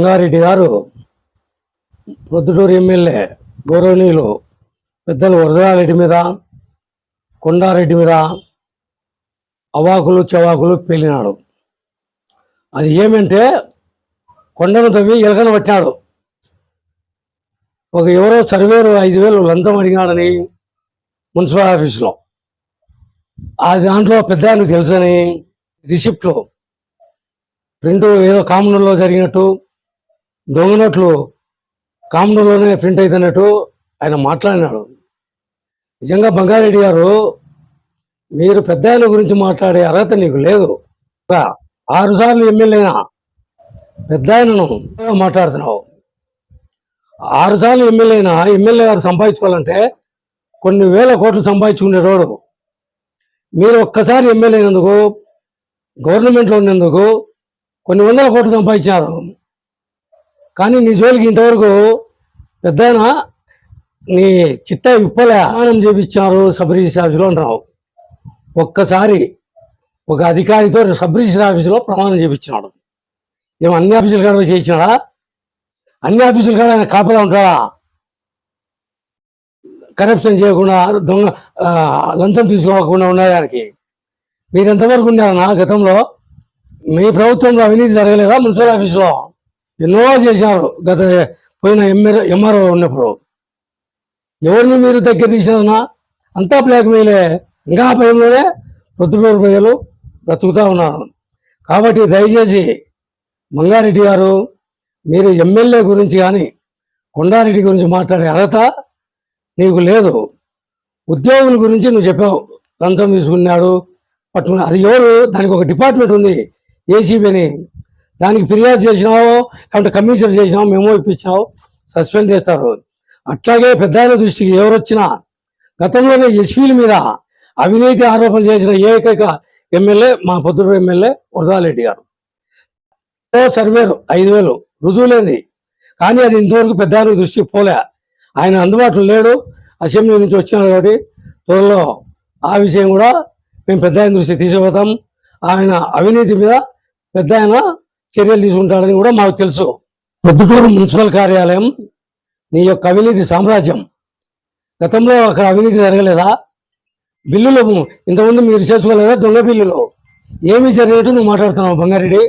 రంగారెడ్డి గారు ప్రొద్దుటూరు ఎమ్మెల్యే గౌరవనీయులు పెద్దలు వరదరారెడ్డి మీద కొండారెడ్డి మీద అవాకులు చవాకులు పేలినాడు. అది ఏమంటే కొండను తవ్వి ఎలకను పట్టినాడు. ఒక ఎవరో సర్వేరు ఐదు వేలు లంచం అడిగినాడని మున్సిపల్ ఆఫీస్లో. ఆ దాంట్లో పెద్ద ఆయనకు తెలుసని రిసిప్ట్లో రెండు ఏదో కామన్లో జరిగినట్టు దొంగ నోట్లు కామన్లోనే ప్రింట్ అవుతున్నట్టు ఆయన మాట్లాడినాడు. నిజంగా బంగారెడ్డి గారు మీరు పెద్ద ఆయన గురించి మాట్లాడే అర్హత నీకు లేదు. ఆరు సార్లు ఎమ్మెల్యేనా? పెద్ద ఆయనను మాట్లాడుతున్నావు. ఆరు సార్లు ఎమ్మెల్యేనా? ఎమ్మెల్యే గారు సంపాదించుకోవాలంటే కొన్ని వేల కోట్లు సంపాదించుకునేటోడు మీరు ఒక్కసారి ఎమ్మెల్యే అయినందుకు గవర్నమెంట్లో ఉన్నందుకు కొన్ని వందల కోట్లు సంపాదించారు కానీ నీ జోలికి ఇంతవరకు పెద్ద నీ చిత్త విప్పలే ఆనం చేపించారు సబ్ రిజిస్టర్ ఆఫీసులో అంటున్నావు. ఒక్కసారి ఒక అధికారితో సబ్ రిజిస్టర్ ఆఫీసులో ప్రమాణం చేపించినాడు. ఏమో అన్ని ఆఫీసులు కాడ చేయించినాడా? అన్ని ఆఫీసులు కాడ ఆయన కాపలా ఉంటాడా? కరప్షన్ చేయకుండా దొంగ లంచం తీసుకోకుండా ఉండడానికి మీరు ఎంతవరకు ఉన్నారన్నా గతంలో? మీ ప్రభుత్వంలో అవినీతి జరగలేదా మున్సిపల్ ఆఫీసులో? ఎన్నో చేశారు. గత పోయిన ఎంఆర్ ఎంఆర్ఓ ఉన్నప్పుడు. ఎవరిని మీరు దగ్గర తీసేదన్నా అంతా బ్లాక్ మెయిలే ఇంకా భయంలోనే ప్రొద్దుటూరు ప్రజలు బ్రతుకుతూ ఉన్నారు. కాబట్టి దయచేసి మంగారెడ్డి గారు మీరు ఎమ్మెల్యే గురించి కానీ కొండారెడ్డి గురించి మాట్లాడే అర్హత నీకు లేదు. ఉద్యోగుల గురించి నువ్వు చెప్పావు. లంచం తీసుకున్నాడు. పట్టుకున్నా అది ఎవరు? దానికి ఒక డిపార్ట్మెంట్ ఉంది. ఏసీబీని దానికి ఫిర్యాదు చేసినావు లేకుంటే కమిషన్ చేసినావు మేము ఇప్పించినావు సస్పెండ్ చేస్తారు. అట్లాగే పెద్ద దృష్టికి ఎవరు వచ్చినా గతంలోనే ఎస్పీల మీద అవినీతి ఆరోపణ చేసిన ఏకైక ఎమ్మెల్యే మా పొద్దుడు ఎమ్మెల్యే వరదారెడ్డి గారు. ఓ సర్వేరు ఐదు వేలు రుజువులేంది కానీ అది ఇంతవరకు పెద్ద ఆయన దృష్టికి పోలే. ఆయన అందుబాటులో లేడు అసెంబ్లీ నుంచి వచ్చినాడు కాబట్టి త్వరలో ఆ విషయం కూడా మేము పెద్ద ఆయన దృష్టికి తీసుకుపోతాం. ఆయన అవినీతి మీద పెద్ద ఆయన చర్యలు తీసుకుంటాడని కూడా మాకు తెలుసు. పొద్దుటూరు మున్సిపల్ కార్యాలయం నీ యొక్క అవినీతి సామ్రాజ్యం. గతంలో అక్కడ అవినీతి జరగలేదా? బిల్లులు ఇంతకుముందు మీరు చేసుకోలేదా దొంగ బిల్లులు? ఏమి జరిగినట్టు నువ్వు మాట్లాడుతున్నావు బంగారెడ్డి?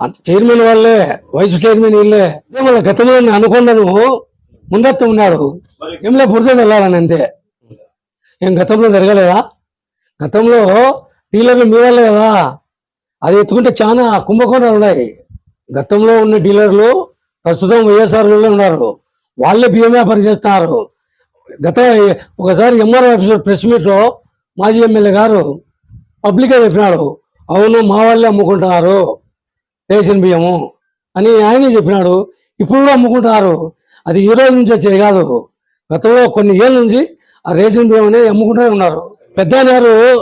అంత చైర్మన్ వాళ్ళే వైస్ చైర్మన్ వీళ్ళే. అదే మళ్ళీ గతంలో నేను అనుకున్నాను ముందత్తు ఉన్నాడు. ఏంలే బురద వెళ్ళాలని అంతే. ఏం గతంలో జరగలేదా? గతంలో డీలర్లు మీ వాళ్ళే కదా. అది ఎత్తుకుంటే చాలా కుంభకోణాలు ఉన్నాయి. గతంలో ఉన్న డీలర్లు ప్రస్తుతం వైఎస్ఆర్ ఉన్నారు. వాళ్ళే బియ్యం వ్యాపారం చేస్తున్నారు. గత ఒకసారి ఎంఆర్ఓ ఆఫీసర్ ప్రెస్ మీట్లో మాజీ ఎమ్మెల్యే గారు పబ్లిక్గా చెప్పినాడు. అవును మా వాళ్ళే అమ్ముకుంటున్నారు రేషన్ బియ్యము అని ఆయనే చెప్పినాడు. ఇప్పుడు కూడా అమ్ముకుంటున్నారు. అది ఈ రోజు నుంచి వచ్చేది కాదు. గతంలో కొన్ని ఏళ్ళ నుంచి ఆ రేషన్ బియ్యం అనేది అమ్ముకుంటూనే ఉన్నారు. పెద్ద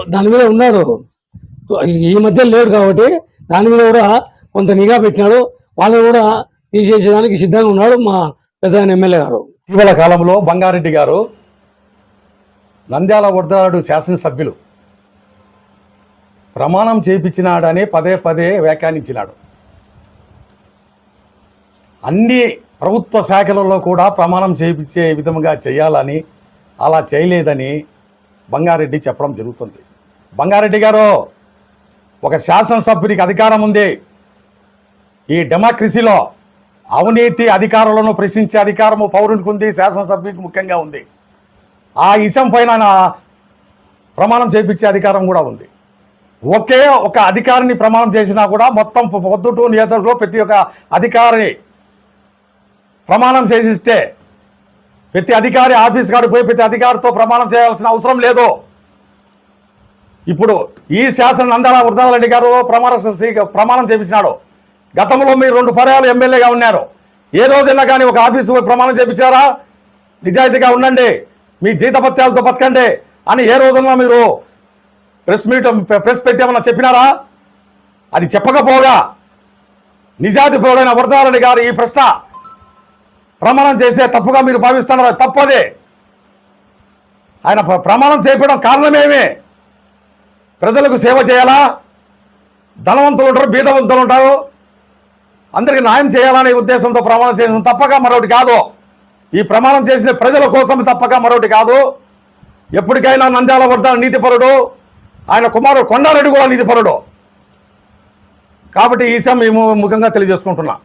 దాని మీద ఉన్నాడు. ఈ మధ్య లేడు కాబట్టి దాని మీద కూడా కొంత నిఘా పెట్టినాడు. వాళ్ళని కూడా తీసేసేదానికి సిద్ధంగా ఉన్నాడు మా పెద్ద ఎమ్మెల్యే గారు. ఇటీవల కాలంలో బంగారెడ్డి గారు నంద్యాల వరదరాడు శాసనసభ్యులు. ప్రమాణం చేయించినాడని పదే పదే వ్యాఖ్యానించినాడు. అన్ని ప్రభుత్వ శాఖలలో కూడా ప్రమాణం చేయించే విధముగా చేయాలని అలా చేయలేదని బంగారెడ్డి చెప్పడం జరుగుతుంది. బంగారెడ్డి గారు ఒక శాసనసభ్యునికి అధికారం ఉంది. ఈ డెమోక్రసీలో అవినీతి అధికారులను ప్రశ్నించే అధికారము పౌరునికి ఉంది శాసనసభ్యునికి ముఖ్యంగా ఉంది. ఆ ఇషం పైన ప్రమాణం చేయించే అధికారం కూడా ఉంది. ఒకే ఒక అధికారిని ప్రమాణం చేసినా కూడా మొత్తం పొద్దుటూ నియోజకవర్గంలో ప్రతి ఒక్క అధికారిని ప్రమాణం చేసిస్తే ప్రతి అధికారి ఆఫీస్ కాడికి పోయి ప్రతి అధికారితో ప్రమాణం చేయాల్సిన అవసరం లేదు. ఇప్పుడు ఈ శాసన నందాల వృద్ధారెడ్డి గారు ప్రమాణ ప్రమాణం చేపించినాడు. గతంలో మీరు రెండు పర్యాలు ఎమ్మెల్యేగా ఉన్నారు. ఏ రోజైనా కానీ ఒక ఆఫీసు పోయి ప్రమాణం చేపించారా? నిజాయితీగా ఉండండి. మీ జీతపత్యాలతో బతకండి అని ఏ రోజున మీరు ప్రెస్ మీట్ ప్రెస్ పెట్టామన్నా చెప్పినారా? అది చెప్పకపోగా నిజాతి పౌడైన వరదారెడ్డి గారు ఈ ప్రశ్న ప్రమాణం చేసే తప్పుగా మీరు భావిస్తున్నారు? తప్పదే. ఆయన ప్ర- ప్రమాణం చేయడం కారణమేమి? ప్రజలకు సేవ చేయాలా? ధనవంతులు ఉంటారు బీదవంతులు ఉంటారు అందరికి న్యాయం చేయాలనే ఉద్దేశంతో ప్రమాణం చేసిన తప్పక మరొకటి కాదు. ఈ ప్రమాణం చేసిన ప్రజల కోసం తప్పక మరొకటి కాదు. ఎప్పటికైనా నంద్యాల వర్ధన నీతిపరుడు ఆయన కుమారుడు కొండారెడ్డి కూడా నీతిపరుడు. కాబట్టి ఈ విషయం మేము ముఖ్యంగా తెలియజేసుకుంటున్నాం.